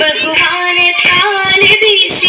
ബഹുമാനത്താൽ വീശി.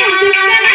Yeah.